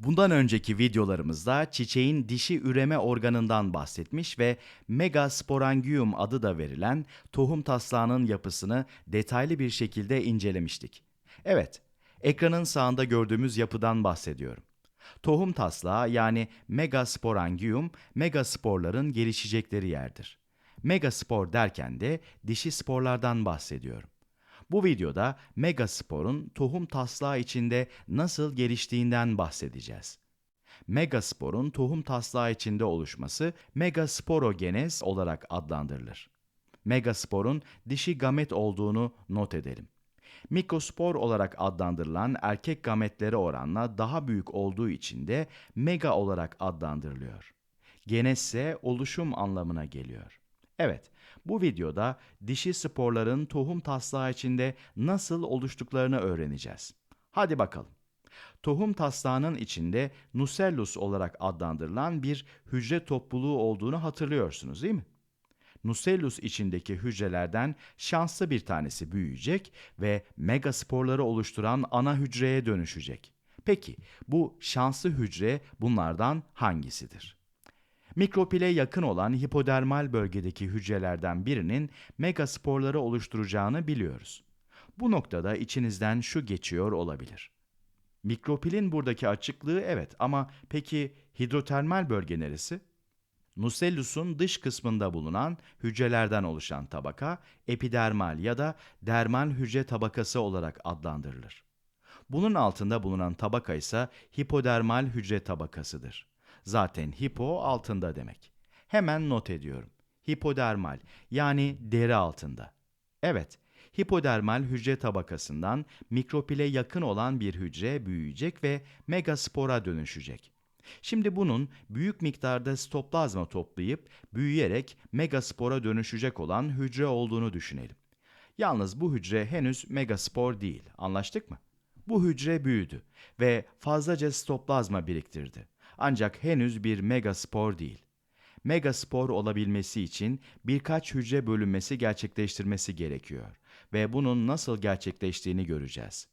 Bundan önceki videolarımızda çiçeğin dişi üreme organından bahsetmiş ve Megasporangium adı da verilen tohum taslağının yapısını detaylı bir şekilde incelemiştik. Evet, ekranın sağında gördüğümüz yapıdan bahsediyorum. Tohum taslağı yani Megasporangium, megasporların gelişecekleri yerdir. Megaspor derken de dişi sporlardan bahsediyorum. Bu videoda megasporun tohum taslağı içinde nasıl geliştiğinden bahsedeceğiz. Megasporun tohum taslağı içinde oluşması megasporogenez olarak adlandırılır. Megasporun dişi gamet olduğunu not edelim. Mikrospor olarak adlandırılan erkek gametlere oranla daha büyük olduğu için de mega olarak adlandırılıyor. Genez ise oluşum anlamına geliyor. Evet, bu videoda dişi sporların tohum taslağı içinde nasıl oluştuklarını öğreneceğiz. Hadi bakalım. Tohum taslağının içinde nucellus olarak adlandırılan bir hücre topluluğu olduğunu hatırlıyorsunuz değil mi? Nucellus içindeki hücrelerden şanslı bir tanesi büyüyecek ve megasporları oluşturan ana hücreye dönüşecek. Peki bu şanslı hücre bunlardan hangisidir? Mikropile yakın olan hipodermal bölgedeki hücrelerden birinin megasporları oluşturacağını biliyoruz. Bu noktada içinizden şu geçiyor olabilir. Mikropilin buradaki açıklığı evet ama peki hidrotermal bölge neresi? Nucellus'un dış kısmında bulunan hücrelerden oluşan tabaka epidermal ya da dermal hücre tabakası olarak adlandırılır. Bunun altında bulunan tabaka ise hipodermal hücre tabakasıdır. Zaten hipo altında demek. Hemen not ediyorum. Hipodermal yani deri altında. Evet, hipodermal hücre tabakasından mikropile yakın olan bir hücre büyüyecek ve megaspora dönüşecek. Şimdi bunun büyük miktarda sitoplazma toplayıp büyüyerek megaspora dönüşecek olan hücre olduğunu düşünelim. Yalnız bu hücre henüz megaspor değil, anlaştık mı? Bu hücre büyüdü ve fazlaca sitoplazma biriktirdi. Ancak henüz bir megaspor değil. Megaspor olabilmesi için birkaç hücre bölünmesi gerçekleştirmesi gerekiyor ve bunun nasıl gerçekleştiğini göreceğiz.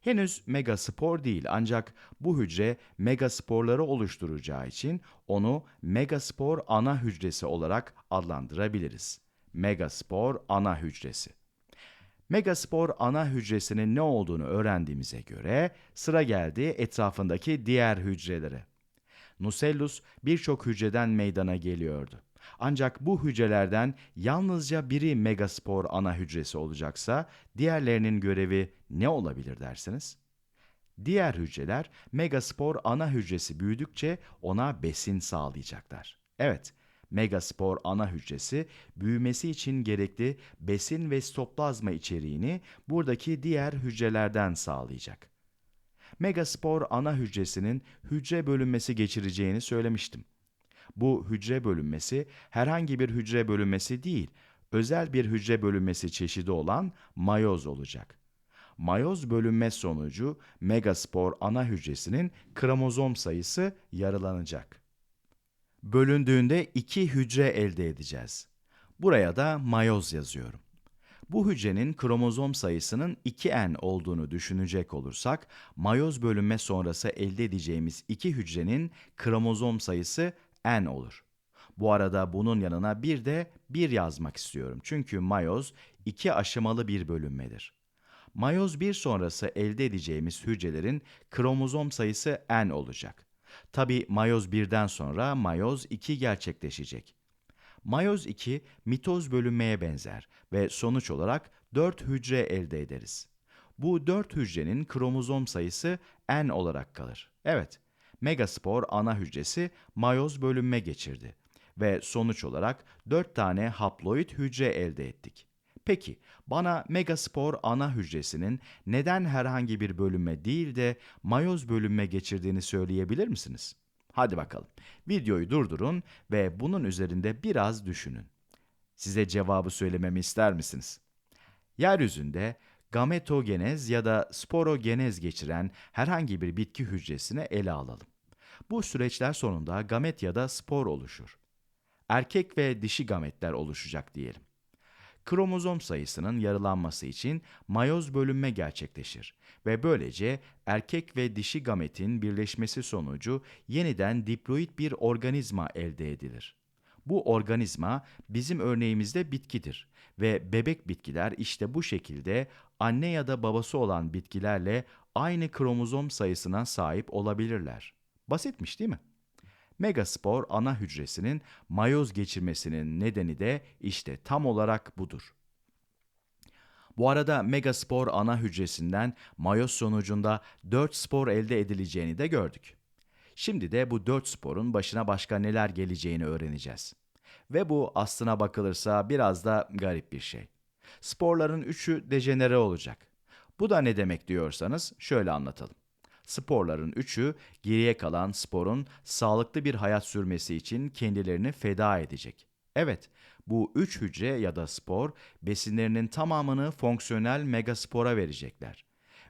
Henüz megaspor değil ancak bu hücre megasporları oluşturacağı için onu megaspor ana hücresi olarak adlandırabiliriz. Megaspor ana hücresi. Megaspor ana hücresinin ne olduğunu öğrendiğimize göre sıra geldi etrafındaki diğer hücrelere. Nucellus birçok hücreden meydana geliyordu. Ancak bu hücrelerden yalnızca biri megaspor ana hücresi olacaksa diğerlerinin görevi ne olabilir dersiniz? Diğer hücreler megaspor ana hücresi büyüdükçe ona besin sağlayacaklar. Evet, megaspor ana hücresi büyümesi için gerekli besin ve sitoplazma içeriğini buradaki diğer hücrelerden sağlayacak. Megaspor ana hücresinin hücre bölünmesi geçireceğini söylemiştim. Bu hücre bölünmesi herhangi bir hücre bölünmesi değil, özel bir hücre bölünmesi çeşidi olan mayoz olacak. Mayoz bölünme sonucu megaspor ana hücresinin kromozom sayısı yarılanacak. Bölündüğünde iki hücre elde edeceğiz. Buraya da mayoz yazıyorum. Bu hücrenin kromozom sayısının 2n olduğunu düşünecek olursak, mayoz bölünme sonrası elde edeceğimiz iki hücrenin kromozom sayısı n olur. Bu arada bunun yanına bir de 1 yazmak istiyorum. Çünkü mayoz iki aşamalı bir bölünmedir. Mayoz 1 sonrası elde edeceğimiz hücrelerin kromozom sayısı n olacak. Tabi mayoz 1'den sonra mayoz 2 gerçekleşecek. Mayoz 2 mitoz bölünmeye benzer ve sonuç olarak 4 hücre elde ederiz. Bu 4 hücrenin kromozom sayısı n olarak kalır. Evet, megaspor ana hücresi mayoz bölünme geçirdi ve sonuç olarak 4 tane haploid hücre elde ettik. Peki, bana megaspor ana hücresinin neden herhangi bir bölünme değil de mayoz bölünme geçirdiğini söyleyebilir misiniz? Hadi bakalım. Videoyu durdurun ve bunun üzerinde biraz düşünün. Size cevabı söylememi ister misiniz? Yeryüzünde gametogenez ya da sporogenez geçiren herhangi bir bitki hücresini ele alalım. Bu süreçler sonunda gamet ya da spor oluşur. Erkek ve dişi gametler oluşacak diyelim. Kromozom sayısının yarılanması için mayoz bölünme gerçekleşir ve böylece erkek ve dişi gametin birleşmesi sonucu yeniden diploid bir organizma elde edilir. Bu organizma bizim örneğimizde bitkidir ve bebek bitkiler işte bu şekilde anne ya da babası olan bitkilerle aynı kromozom sayısına sahip olabilirler. Basitmiş değil mi? Megaspor ana hücresinin mayoz geçirmesinin nedeni de işte tam olarak budur. Bu arada megaspor ana hücresinden mayoz sonucunda 4 spor elde edileceğini de gördük. Şimdi de bu 4 sporun başına başka neler geleceğini öğreneceğiz. Ve bu aslına bakılırsa biraz da garip bir şey. Sporların üçü dejenere olacak. Bu da ne demek diyorsanız şöyle anlatalım. Sporların üçü geriye kalan sporun sağlıklı bir hayat sürmesi için kendilerini feda edecek. Evet, bu üç hücre ya da spor besinlerinin tamamını fonksiyonel megaspora verecekler.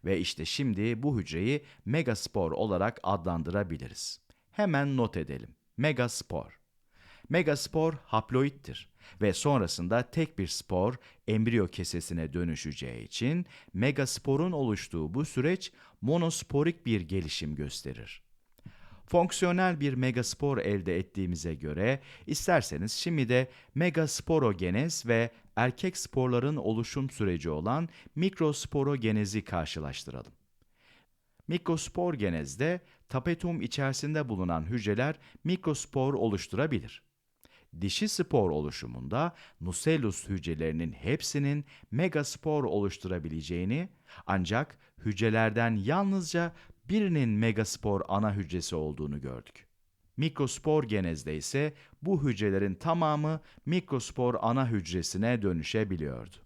Ve işte şimdi bu hücreyi megaspor olarak adlandırabiliriz. Hemen not edelim. Megaspor. Megaspor haploittir ve sonrasında tek bir spor embriyo kesesine dönüşeceği için megasporun oluştuğu bu süreç monosporik bir gelişim gösterir. Fonksiyonel bir megaspor elde ettiğimize göre isterseniz şimdi de megasporogenez ve erkek sporların oluşum süreci olan mikrosporogenezi karşılaştıralım. Mikrospor genezde tapetum içerisinde bulunan hücreler mikrospor oluşturabilir. Dişi spor oluşumunda nucellus hücrelerinin hepsinin megaspor oluşturabileceğini ancak hücrelerden yalnızca birinin megaspor ana hücresi olduğunu gördük. Mikrospor genezde ise bu hücrelerin tamamı mikrospor ana hücresine dönüşebiliyordu.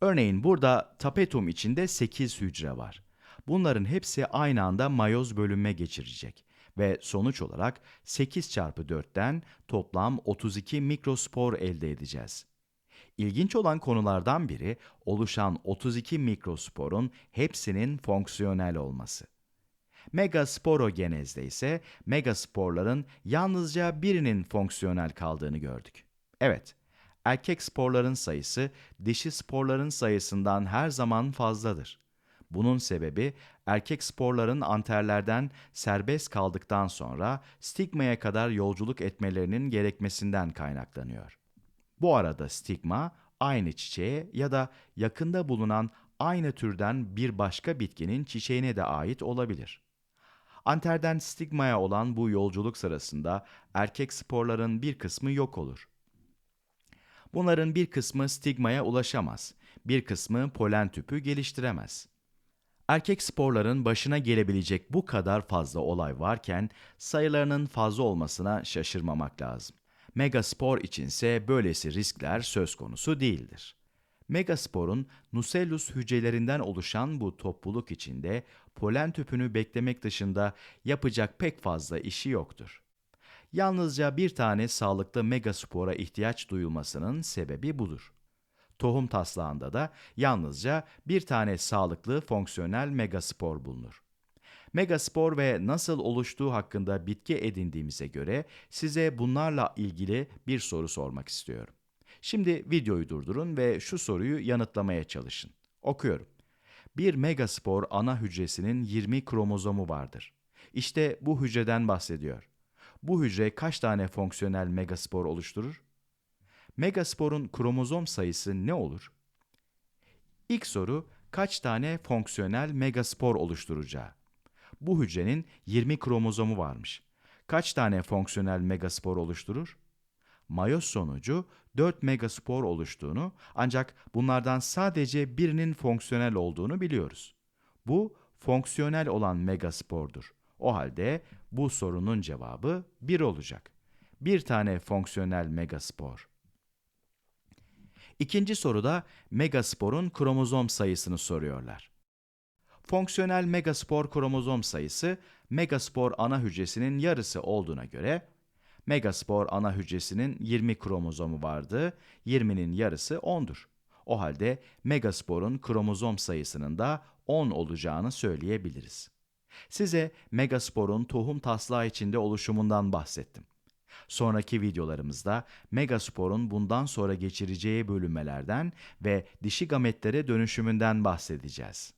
Örneğin burada tapetum içinde 8 hücre var. Bunların hepsi aynı anda mayoz bölünme geçirecek ve sonuç olarak 8 çarpı 4'ten toplam 32 mikrospor elde edeceğiz. İlginç olan konulardan biri oluşan 32 mikrosporun hepsinin fonksiyonel olması. Megasporogenezde ise megasporların yalnızca birinin fonksiyonel kaldığını gördük. Evet, erkek sporların sayısı dişi sporların sayısından her zaman fazladır. Bunun sebebi erkek sporların anterlerden serbest kaldıktan sonra stigmaya kadar yolculuk etmelerinin gerekmesinden kaynaklanıyor. Bu arada stigma aynı çiçeğe ya da yakında bulunan aynı türden bir başka bitkinin çiçeğine de ait olabilir. Anterden stigmaya olan bu yolculuk sırasında erkek sporların bir kısmı yok olur. Bunların bir kısmı stigmaya ulaşamaz, bir kısmı polen tüpü geliştiremez. Erkek sporların başına gelebilecek bu kadar fazla olay varken sayılarının fazla olmasına şaşırmamak lazım. Megaspor içinse böylesi riskler söz konusu değildir. Megasporun nucellus hücrelerinden oluşan bu topluluk içinde polen tüpünü beklemek dışında yapacak pek fazla işi yoktur. Yalnızca bir tane sağlıklı megaspora ihtiyaç duyulmasının sebebi budur. Tohum taslağında da yalnızca bir tane sağlıklı fonksiyonel megaspor bulunur. Megaspor ve nasıl oluştuğu hakkında bitki edindiğimize göre size bunlarla ilgili bir soru sormak istiyorum. Şimdi videoyu durdurun ve şu soruyu yanıtlamaya çalışın. Okuyorum. Bir megaspor ana hücresinin 20 kromozomu vardır. İşte bu hücreden bahsediyor. Bu hücre kaç tane fonksiyonel megaspor oluşturur? Megasporun kromozom sayısı ne olur? İlk soru kaç tane fonksiyonel megaspor oluşturacağı? Bu hücrenin 20 kromozomu varmış. Kaç tane fonksiyonel megaspor oluşturur? Mayoz sonucu 4 megaspor oluştuğunu ancak bunlardan sadece birinin fonksiyonel olduğunu biliyoruz. Bu fonksiyonel olan megaspordur. O halde bu sorunun cevabı 1 olacak. Bir tane fonksiyonel megaspor. İkinci soruda megasporun kromozom sayısını soruyorlar. Fonksiyonel megaspor kromozom sayısı megaspor ana hücresinin yarısı olduğuna göre megaspor ana hücresinin 20 kromozomu vardı, 20'nin yarısı 10'dur. O halde megasporun kromozom sayısının da 10 olacağını söyleyebiliriz. Size megasporun tohum taslağı içinde oluşumundan bahsettim. Sonraki videolarımızda Megaspor'un bundan sonra geçireceği bölünmelerden ve dişi gametlere dönüşümünden bahsedeceğiz.